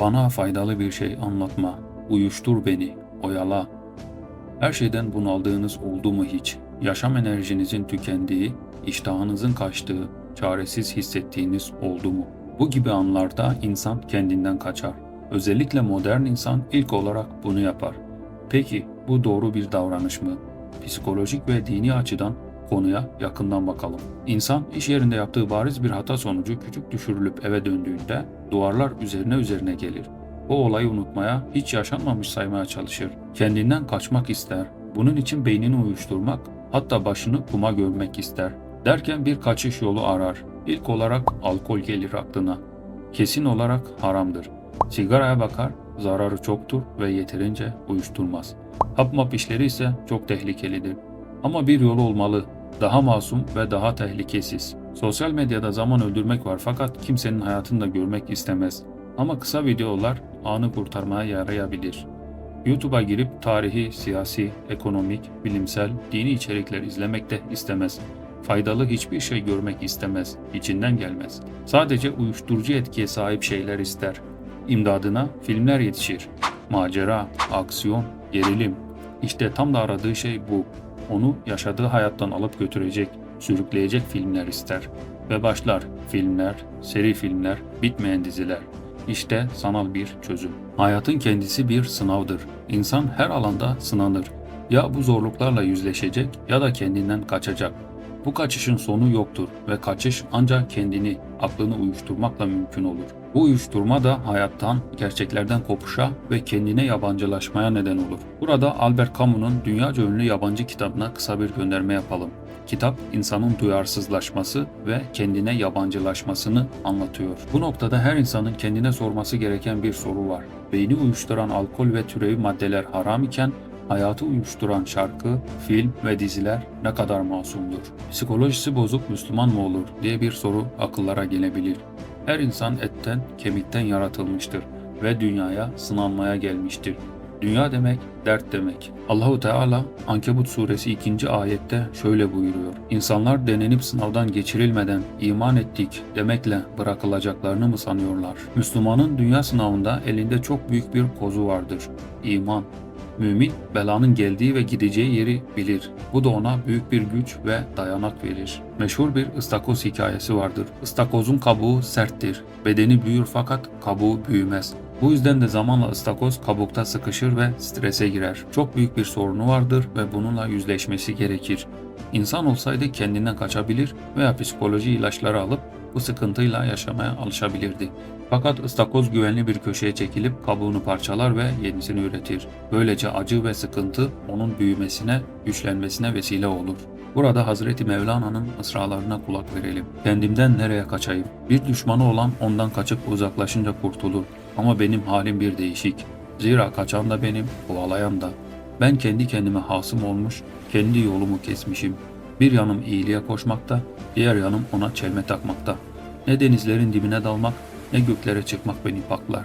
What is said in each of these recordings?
Bana faydalı bir şey anlatma. Uyuştur beni, oyala. Her şeyden bunaldığınız oldu mu hiç? Yaşam enerjinizin tükendiği, iştahınızın kaçtığı, çaresiz hissettiğiniz oldu mu? Bu gibi anlarda insan kendinden kaçar. Özellikle modern insan ilk olarak bunu yapar. Peki bu doğru bir davranış mı? Psikolojik ve dini açıdan konuya yakından bakalım. İnsan iş yerinde yaptığı bariz bir hata sonucu küçük düşürülüp eve döndüğünde duvarlar üzerine üzerine gelir. O olayı unutmaya, hiç yaşanmamış saymaya çalışır. Kendinden kaçmak ister. Bunun için beynini uyuşturmak, hatta başını kuma gömmek ister. Derken bir kaçış yolu arar. İlk olarak alkol gelir aklına. Kesin olarak haramdır. Sigaraya bakar, zararı çoktur ve yeterince uyuşturmaz. Hap işleri ise çok tehlikelidir. Ama bir yolu olmalı. Daha masum ve daha tehlikesiz. Sosyal medyada zaman öldürmek var fakat kimsenin hayatını da görmek istemez. Ama kısa videolar anı kurtarmaya yarayabilir. YouTube'a girip tarihi, siyasi, ekonomik, bilimsel, dini içerikler izlemek de istemez. Faydalı hiçbir şey görmek istemez, içinden gelmez. Sadece uyuşturucu etkiye sahip şeyler ister. İmdadına filmler yetişir. Macera, aksiyon, gerilim. İşte tam da aradığı şey bu. Onu yaşadığı hayattan alıp götürecek, sürükleyecek filmler ister. Ve başlar filmler, seri filmler, bitmeyen diziler. İşte sanal bir çözüm. Hayatın kendisi bir sınavdır. İnsan her alanda sınanır. Ya bu zorluklarla yüzleşecek ya da kendinden kaçacak. Bu kaçışın sonu yoktur ve kaçış ancak kendini, aklını uyuşturmakla mümkün olur. Bu uyuşturma da hayattan, gerçeklerden kopuşa ve kendine yabancılaşmaya neden olur. Burada Albert Camus'un dünyaca ünlü yabancı kitabına kısa bir gönderme yapalım. Kitap insanın duyarsızlaşması ve kendine yabancılaşmasını anlatıyor. Bu noktada her insanın kendine sorması gereken bir soru var. Beyni uyuşturan alkol ve türevi maddeler haram iken hayatı uyuşturan şarkı, film ve diziler ne kadar masumdur? Psikolojisi bozuk Müslüman mı olur diye bir soru akıllara gelebilir. Her insan etten, kemikten yaratılmıştır ve dünyaya sınanmaya gelmiştir. Dünya demek dert demek. Allahu Teala Ankebut suresi 2. ayette şöyle buyuruyor. İnsanlar denenip sınavdan geçirilmeden iman ettik demekle bırakılacaklarını mı sanıyorlar? Müslümanın dünya sınavında elinde çok büyük bir kozu vardır. İman. Mümin belanın geldiği ve gideceği yeri bilir. Bu da ona büyük bir güç ve dayanak verir. Meşhur bir ıstakoz hikayesi vardır. Istakozun kabuğu serttir. Bedeni büyür fakat kabuğu büyümez. Bu yüzden de zamanla ıstakoz kabukta sıkışır ve strese girer. Çok büyük bir sorunu vardır ve bununla yüzleşmesi gerekir. İnsan olsaydı kendinden kaçabilir veya psikoloji ilaçları alıp bu sıkıntıyla yaşamaya alışabilirdi. Fakat ıstakoz güvenli bir köşeye çekilip kabuğunu parçalar ve yenisini üretir. Böylece acı ve sıkıntı onun büyümesine, güçlenmesine vesile olur. Burada Hazreti Mevlana'nın ısrarlarına kulak verelim. Kendimden nereye kaçayım? Bir düşmanı olan ondan kaçıp uzaklaşınca kurtulur. Ama benim halim bir değişik. Zira kaçan da benim, kovalayan da. Ben kendi kendime hasım olmuş, kendi yolumu kesmişim. Bir yanım iyiliğe koşmakta, diğer yanım ona çelme takmakta. Ne denizlerin dibine dalmak, ne göklere çıkmak beni paklar.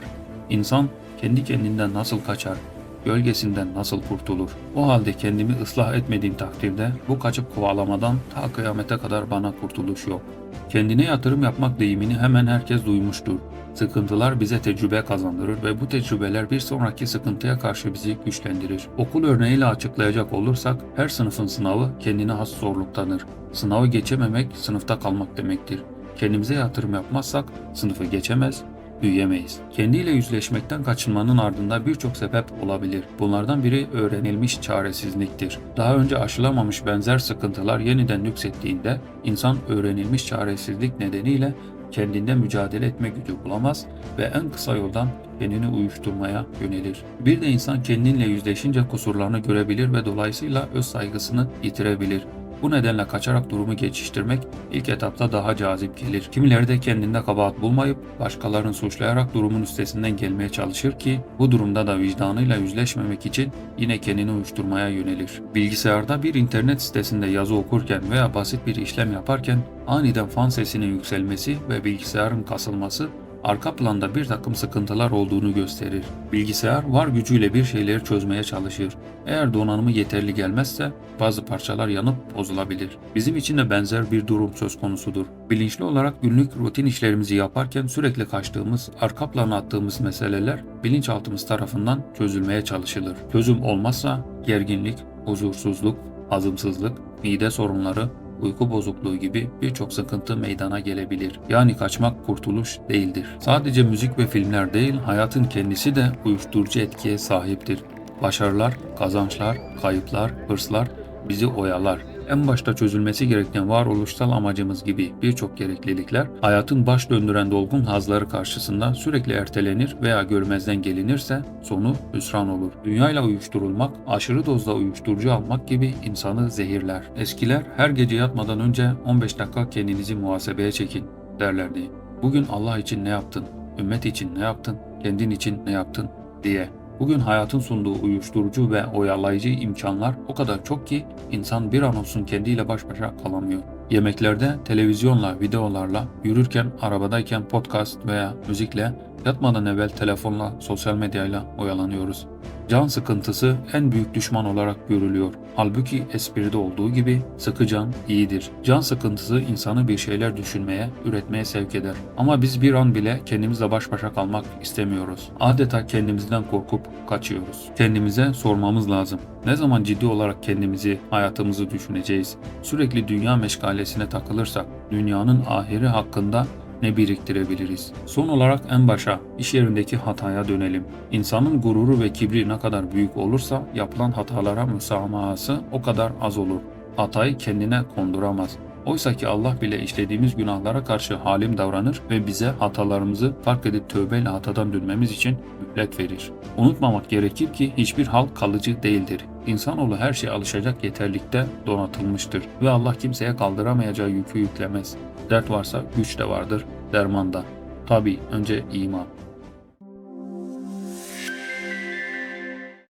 İnsan kendi kendinden nasıl kaçar, gölgesinden nasıl kurtulur? O halde kendimi ıslah etmediğim takdirde bu kaçıp kovalamadan ta kıyamete kadar bana kurtuluş yok. Kendine yatırım yapmak deyimini hemen herkes duymuştur. Sıkıntılar bize tecrübe kazandırır ve bu tecrübeler bir sonraki sıkıntıya karşı bizi güçlendirir. Okul örneğiyle açıklayacak olursak her sınıfın sınavı kendine has zorluktanır. Sınavı geçememek sınıfta kalmak demektir. Kendimize yatırım yapmazsak sınıfı geçemez, büyüyemeyiz. Kendiyle yüzleşmekten kaçınmanın ardında birçok sebep olabilir. Bunlardan biri öğrenilmiş çaresizliktir. Daha önce aşılamamış benzer sıkıntılar yeniden yükselttiğinde insan öğrenilmiş çaresizlik nedeniyle kendinde mücadele etme gücü bulamaz ve en kısa yoldan kendini uyuşturmaya yönelir. Bir de insan kendinle yüzleşince kusurlarını görebilir ve dolayısıyla öz saygısını yitirebilir. Bu nedenle kaçarak durumu geçiştirmek ilk etapta daha cazip gelir. Kimileri de kendinde kabahat bulmayıp başkalarını suçlayarak durumun üstesinden gelmeye çalışır ki bu durumda da vicdanıyla yüzleşmemek için yine kendini uyuşturmaya yönelir. Bilgisayarda bir internet sitesinde yazı okurken veya basit bir işlem yaparken aniden fan sesinin yükselmesi ve bilgisayarın kasılması arka planda bir takım sıkıntılar olduğunu gösterir. Bilgisayar var gücüyle bir şeyleri çözmeye çalışır. Eğer donanımı yeterli gelmezse bazı parçalar yanıp bozulabilir. Bizim için de benzer bir durum söz konusudur. Bilinçli olarak günlük rutin işlerimizi yaparken sürekli kaçtığımız, arka plana attığımız meseleler bilinçaltımız tarafından çözülmeye çalışılır. Çözüm olmazsa gerginlik, huzursuzluk, hazımsızlık, mide sorunları, uyku bozukluğu gibi birçok sıkıntı meydana gelebilir. Yani kaçmak kurtuluş değildir. Sadece müzik ve filmler değil, hayatın kendisi de uyuşturucu etkiye sahiptir. Başarılar, kazançlar, kayıplar, hırslar bizi oyalar. En başta çözülmesi gereken varoluşsal amacımız gibi birçok gereklilikler hayatın baş döndüren dolgun hazları karşısında sürekli ertelenir veya görmezden gelinirse sonu hüsran olur. Dünyayla uyuşturulmak, aşırı dozda uyuşturucu almak gibi insanı zehirler. Eskiler her gece yatmadan önce 15 dakika kendinizi muhasebeye çekin derlerdi. Bugün Allah için ne yaptın? Ümmet için ne yaptın? Kendin için ne yaptın? diye. Bugün hayatın sunduğu uyuşturucu ve oyalayıcı imkanlar o kadar çok ki insan bir an olsun kendiyle baş başa kalamıyor. Yemeklerde televizyonla, videolarla, yürürken, arabadayken podcast veya müzikle, yatmadan evvel telefonla, sosyal medyayla oyalanıyoruz. Can sıkıntısı en büyük düşman olarak görülüyor. Halbuki espride olduğu gibi sıkı can iyidir. Can sıkıntısı insanı bir şeyler düşünmeye, üretmeye sevk eder. Ama biz bir an bile kendimizle baş başa kalmak istemiyoruz. Adeta kendimizden korkup kaçıyoruz. Kendimize sormamız lazım. Ne zaman ciddi olarak kendimizi, hayatımızı düşüneceğiz? Sürekli dünya meşgalesine takılırsak, dünyanın ahiri hakkında ne biriktirebiliriz? Son olarak en başa, iş yerindeki hataya dönelim. İnsanın gururu ve kibri ne kadar büyük olursa yapılan hatalara müsamahası o kadar az olur. Hatayı kendine konduramaz. Oysa ki Allah bile işlediğimiz günahlara karşı halim davranır ve bize hatalarımızı fark edip tövbeyle hatadan dönmemiz için mühlet verir. Unutmamak gerekir ki hiçbir hal kalıcı değildir. İnsanoğlu her şeye alışacak yeterlikte donatılmıştır ve Allah kimseye kaldıramayacağı yükü yüklemez. Dert varsa güç de vardır, derman da. Tabi önce iman.